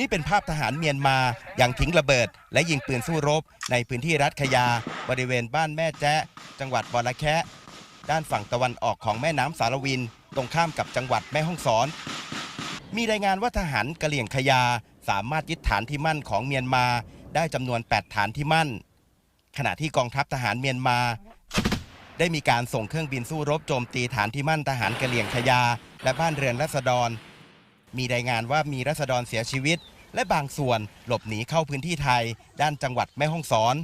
นี่เป็นภาพทหารเมียนมายังทิ้งระเบิด และยิงปืนสู้รบ ในพื้นที่รัฐขยา บริเวณบ้านแม่แจ้จังหวัดบอระแคะด้านฝั่งตะวันออกของแม่น้ำสารวิน ตรงข้ามกับจังหวัดแม่ฮ่องสอน มีรายงานว่าทหารกะเหลี่ยงขยาสามารถยึดฐานที่มั่นของเมียนมา ได้จำนวน 8 ฐานที่มั่น ขณะที่กองทัพทหารเมียนมา ได้มีการส่งเครื่องบินสู้รบโจมตีฐานที่มั่นทหารกะเหลี่ยงขยา และบ้านเรือนรัษฎร มีรายงานว่ามีรัษฎรเสียชีวิต และบางส่วนหลบหนีเข้าพื้นที่ไทย ด้านจังหวัดแม่ฮ่องสอน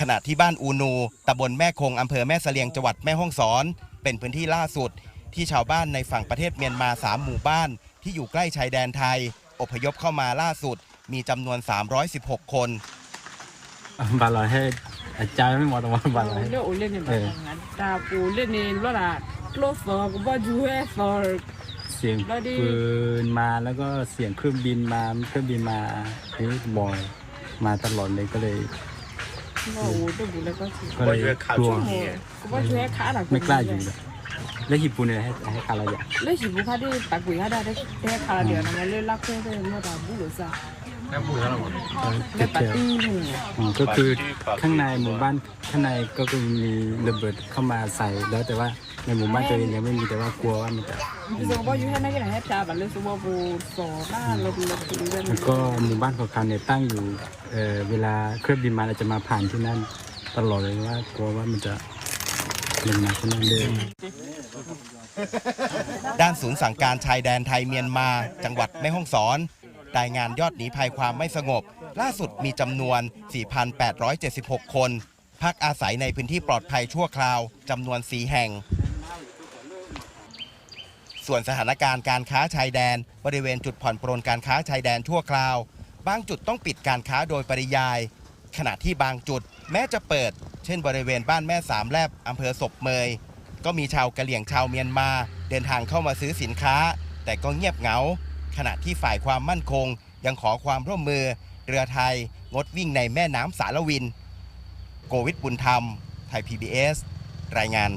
ขณะที่บ้านอูนูตำบลแม่คงอำเภอแม่เสลียงจังหวัดแม่ฮ่องสอน เป็นพื้นที่ล่าสุด ที่ชาวบ้านในฝั่งประเทศเมียนมา3หมู่บ้าน ที่อยู่ใกล้ชายแดนไทย อพยพเข้ามาล่าสุด มีจำนวน 316 คนบาลอยให้อา จารย์ไม่หมดว่าบาลอยให้เลือกอุเล่นในบ้านตาปูเล่นในรถอะรถฟอร์ก็บ่จูให้ฟอร์เสียงแล้วดิปืนมาแล้วก็เสียงเครื่องบินมาเครื่องบินมานี่บ่อยมาตลอดเลยก็เลยก็อูตัวบุแล้วก็ถือก็เลยกลัวก็บ่จูให้ขาหลังไม่กล้าอยู่เลย แล้วญี่ปุ่นเนี่ยให้ให้คาราอยากเล่นสิบุคาได้ตะกุยฮะได้ได้ขาเดียวนะมันเล่นลักเพื่อนได้เมื่อตาบุหรือะเออเนปาเที่ยวร์ตี้หนูอืมก็คือข้างในหมู่บ้านข้างในก็คือมีระเบิดเข้ามาใส่แล้วแต่ว่าในหมู่บ้านตัวเองยังไม่มีแต่ว่ากลัวว่ามันจะพี่สมบ่อยู่ให้นั่นก็ให้ตาบัดเลยสมบ่บูสอหน้าลบลบถึงเรื่องก็หมู่บ้านของเขาเนี่ยตั้งอยู่เออเวลาเครื่องบินมาเราจะมาผ่านที่นั่นตลอดเลยว่ากลัวว่ามันจะ ลงมาที่นั่นเลยด้านศูนย์สั่งการชายแดนไทยเมียนมา จังหวัดแม่ฮ่องสอนรายงานยอดหนีภัยความไม่สงบ ล่าสุดมีจำนวน 4,876 คนพักอาศัยในพื้นที่ปลอดภัยชั่วคราวจำนวน4แห่ง ส่วนสถานการณ์การค้าชายแดน บริเวณจุดผ่อนปรนการค้าชายแดนชั่วคราว บางจุดต้องปิดการค้าโดยปริยาย ขณะที่บางจุดแม้จะเปิด เช่นบริเวณบ้านแม่สามแลบอำเภอศพเมย ก็มีชาวกะเหลี่ยงชาวเมียนมา เดินทางเข้ามาซื้อสินค้า แต่ก็เงียบเหงา ขณะที่ฝ่ายความมั่นคง ยังขอความร่วมมือ เรือไทย งดวิ่งในแม่น้ำสารวิน โกวิทบุญธรรม ไทย PBS รายงาน